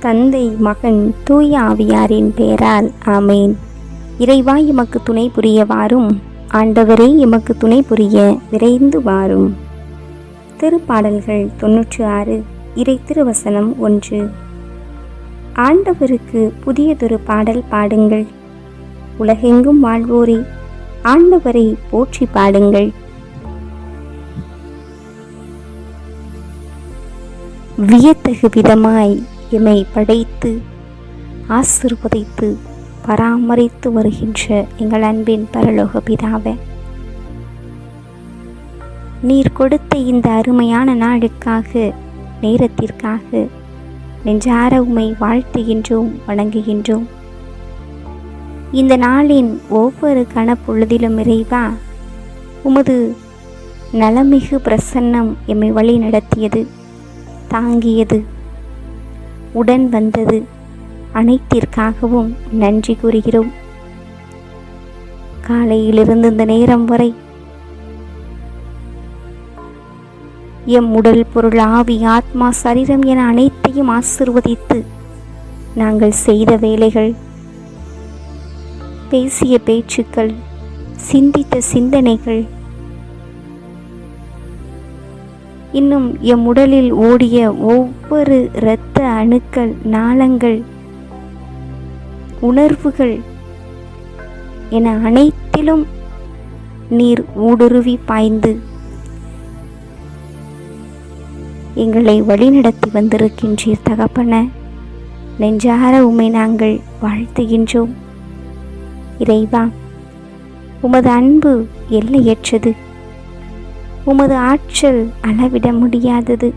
தந்தை மகன் தூய ஆவியாரின் பெயரால் ஆமேன். இறைவா எமக்கு துணை புரிய வாரும். ஆண்டவரே எமக்கு துணை புரிய விரைந்து வாரும். திருப்பாடல்கள் தொன்னூற்றி ஆறு இறை திருவசனம் ஒன்று. ஆண்டவருக்கு புதியதொரு பாடல் பாடுங்கள். உலகெங்கும் வாழ்வோரே ஆண்டவரை போற்றி பாடுங்கள். வியத்தகு விதமாய் என்னை படைத்து ஆசிர்வதித்து பராமரித்து வருகின்ற எங்கள் அன்பின் பரலோக பிதாவே. நீர் கொடுத்த இந்த அருமையான நாளுக்காக நேரத்திற்காக நெஞ்சார உமை வாழ்த்துகின்றோம் வணங்குகின்றோம். இந்த நாளின் ஒவ்வொரு கணப்பொழுதிலும் இறைவா உமது நலமிகு பிரசன்னம் எம்மை வழி நடத்தியது தாங்கியது. உடன் வந்தது. அனைத்திற்காகவும் நன்றி கூறுகிறோம். காலையிலிருந்து இந்த நேரம் வரை எம் உடல் பொருள் ஆவி ஆத்மா சரீரம் என அனைத்தையும் ஆசிர்வதித்து நாங்கள் செய்த வேலைகள் பேசிய பேச்சுக்கள் சிந்தித்த சிந்தனைகள் இன்னும் எம் உடலில் ஓடிய ஒவ்வொரு இரத்த அணுக்கள் நாளங்கள் உணர்வுகள் என அனைத்திலும் நீர் ஊடுருவி பாய்ந்து எங்களை வழிநடத்தி வந்திருக்கின்றீர் தகப்பன. நெஞ்சார உமை நாங்கள் வாழ்த்துகின்றோம். இறைவா உமது அன்பு எல்லையற்றது. உமது ஆற்றல் அளவிட முடியாதது.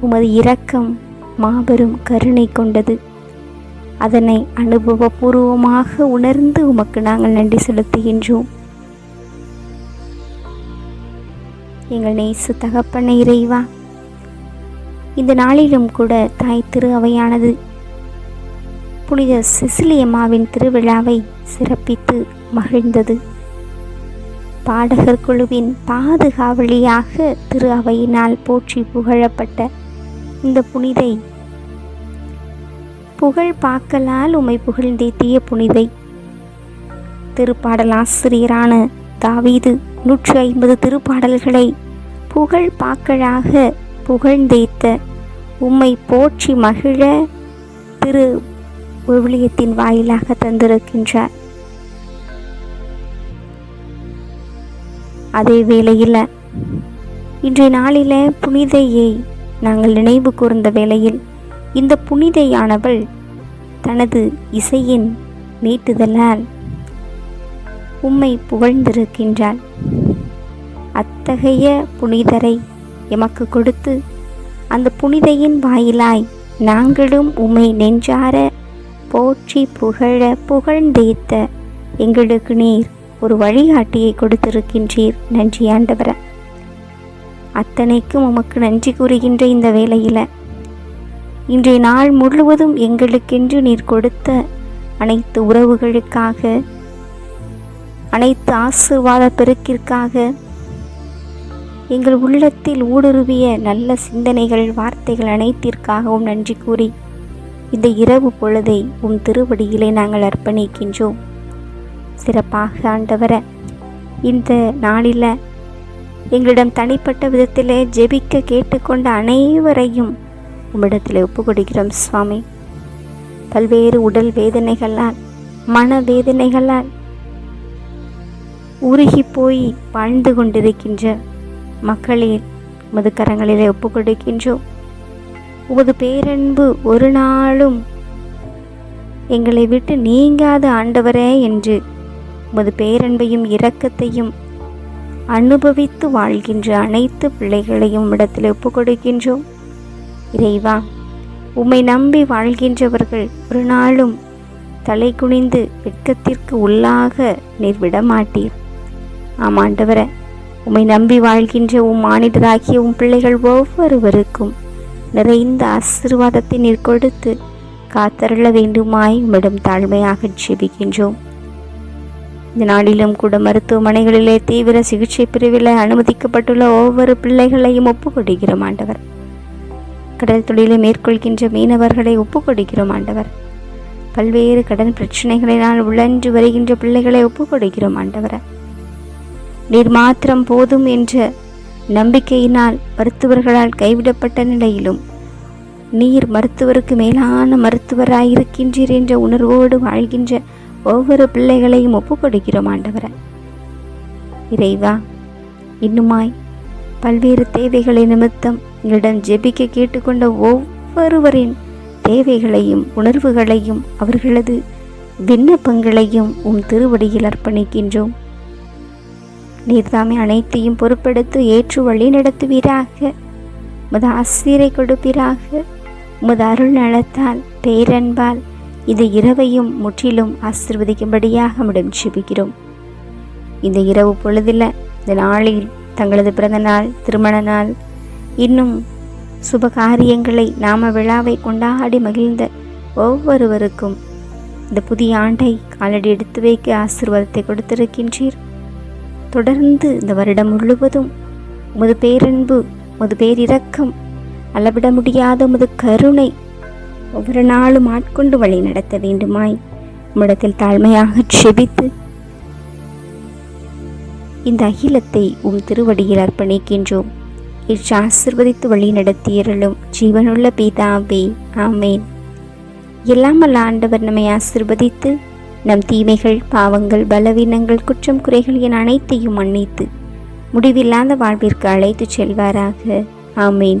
உமது இரக்கம் மாபெரும் கருணை கொண்டது. அதனை அனுபவபூர்வமாக உணர்ந்து உமக்கு நாங்கள் நன்றி செலுத்துகின்றோம். எங்கள் நேசு தகப்பன இறைவா இந்த நாளிலும் கூட தாய் திரு அவையானது புனித சிசிலியம்மாவின் திருவிழாவை சிறப்பித்து மகிழ்ந்தது. பாடகர் குழுவின் பாதுகாவலியாக திரு அவையினால் போற்றி புகழப்பட்ட இந்த புனிதை. புகழ் பாக்கலால் உமை புகழ்ந்தேத்திய புனிதை. திருப்பாடல் ஆசிரியரான தாவீது நூற்றி ஐம்பது திருப்பாடல்களை புகழ் பாக்களாக புகழ்ந்தேத்த உம்மை போற்றி மகிழ திரு விவிலியத்தின் வாயிலாக தந்திருக்கின்றார். அதே வேளையில் இன்றைய நாளில் புனிதையை நாங்கள் நினைவு கூர்ந்த வேளையில் இந்த புனிதையானவள் தனது இசையின் மீட்டுதலால் உம்மை புகழ்ந்திருக்கின்றாள். அத்தகைய புனிதரை எமக்கு கொடுத்து அந்த புனிதையின் வாயிலாய் நாங்களும் உம்மை நெஞ்சார போற்றி புகழ புகழ்ந்தேத்த எங்களுக்கு நீர் ஒரு வழிகாட்டியை கொடுத்திருக்கின்றீர் நன்றி ஆண்டவர. அத்தனைக்கும் உமக்கு நன்றி கூறுகின்ற இந்த வேளையில் இன்றைய நாள் முழுவதும் எங்களுக்கென்று நீர் கொடுத்த அனைத்து உறவுகளுக்காக அனைத்து ஆசிர்வாத பெருக்கிற்காக எங்கள் உள்ளத்தில் ஊடுருவிய நல்ல சிந்தனைகள் வார்த்தைகள் அனைத்திற்காகவும் நன்றி கூறி இந்த இரவு பொழுதை உம் திருவடியிலே நாங்கள் அர்ப்பணிக்கின்றோம். சிறப்பாக ஆண்டவர. இந்த நாளில் எங்களிடம் தனிப்பட்ட விதத்திலே ஜெபிக்க கேட்டுக்கொண்ட அனைவரையும் உம்மிடத்தில் ஒப்பு கொடுக்கிறோம் சுவாமி. பல்வேறு உடல் வேதனைகளால் மன வேதனைகளால் உருகி போய் வாழ்ந்து கொண்டிருக்கின்ற மக்களில் உமது கரங்களிலே ஒப்புக்கொடுக்கின்றோம். உமது பேரன்பு ஒரு நாளும் எங்களை விட்டு நீங்காத ஆண்டவரே என்று உமது பேரன்பையும் இரக்கத்தையும் அனுபவித்து வாழ்கின்ற அனைத்து பிள்ளைகளையும் இடத்தில் ஒப்பு கொடுக்கின்றோம் இறைவா உம்மை நம்பி வாழ்கின்றவர்கள் ஒரு நாளும் தலை குனிந்து வெட்கத்திற்கு உள்ளாக நீர் விடமாட்டீர். ஆமாண்டவர உம்மை நம்பி வாழ்கின்ற உம் மானிடராகிய உம் பிள்ளைகள் ஒவ்வொருவருக்கும் நிறைந்த ஆசீர்வாதத்தை நீர் கொடுத்து காத்தருள வேண்டுமாய் உம்மிடம் தாழ்மையாக ஜெபிக்கின்றோம் இந்த நாளிலும் கூட மருத்துவமனைகளிலே தீவிர சிகிச்சை பிரிவில் அனுமதிக்கப்பட்டுள்ள ஒவ்வொரு பிள்ளைகளையும் ஒப்புக்கொடுக்கிறோம் ஆண்டவர். கடல் தொழிலை மேற்கொள்கின்ற மீனவர்களை ஒப்புக்கொடுக்கிறோம் ஆண்டவர். பல்வேறு கடன் பிரச்சனைகளினால் உழன்று வருகின்ற பிள்ளைகளை ஒப்புக்கொடுக்கிறோம் ஆண்டவர. நீர் மாத்திரம் போதும் என்ற நம்பிக்கையினால் மருத்துவர்களால் கைவிடப்பட்ட நிலையிலும் நீர் மருத்துவருக்கு மேலான மருத்துவராயிருக்கின்றீர் என்ற உணர்வோடு வாழ்கின்ற ஒவ்வொரு பிள்ளைகளையும் ஒப்புக்கொடுக்கிறோம் ஆண்டவரை. இறைவா இன்னுமாய் பல்வேறு தேவைகளை நிமித்தம் எங்களிடம் ஜெபிக்க கேட்டுக்கொண்ட ஒவ்வொருவரின் தேவைகளையும் உணர்வுகளையும் அவர்களது விண்ணப்பங்களையும் உம் திருவடியில் அர்ப்பணிக்கின்றோம். நீர்தாமே அனைத்தையும் பொறுப்பெடுத்து ஏற்று வழி நடத்துவீராக. உமது ஆசிரியரை கொடுப்பீராக. உமது அருள் நலத்தால் பேரன்பால் இந்த இரவையும் முற்றிலும் ஆசிர்வதிக்கும்படியாக முடியும் ஜெபிக்கிறோம். இந்த இரவு பொழுதில் இந்த நாளில் தங்களது பிறந்த நாள் திருமண நாள் இன்னும் சுப காரியங்களை நாம விழாவை கொண்டாடி மகிழ்ந்த ஒவ்வொருவருக்கும் இந்த புதிய ஆண்டை காலடி எடுத்து வைக்க ஆசீர்வாதத்தை கொடுத்திருக்கின்றீர். தொடர்ந்து இந்த வருடம் முழுவதும் உமது பேரன்பு உமது பேரிரக்கம் அளவிட முடியாத உமது கருணை ஒவ்வொரு நாளும் ஆட்கொண்டு வழி நடத்த வேண்டுமாய். உம்மிடத்தில் தாழ்மையாக செபித்து இந்த அகிலத்தை உம் திருவடியில் அர்ப்பணிக்கின்றோம். இற்று ஆசிர்வதித்து வழி நடத்தியருளும் ஜீவனுள்ள பிதாவே ஆமேன். எல்லாம் ஆண்டவர் நம்மை ஆசிர்வதித்து நம் தீமைகள் பாவங்கள் பலவீனங்கள் குற்றம் குறைகள் என அனைத்தையும் மன்னித்து முடிவில்லாத வாழ்விற்கு அழைத்துச் செல்வாராக. ஆமேன்.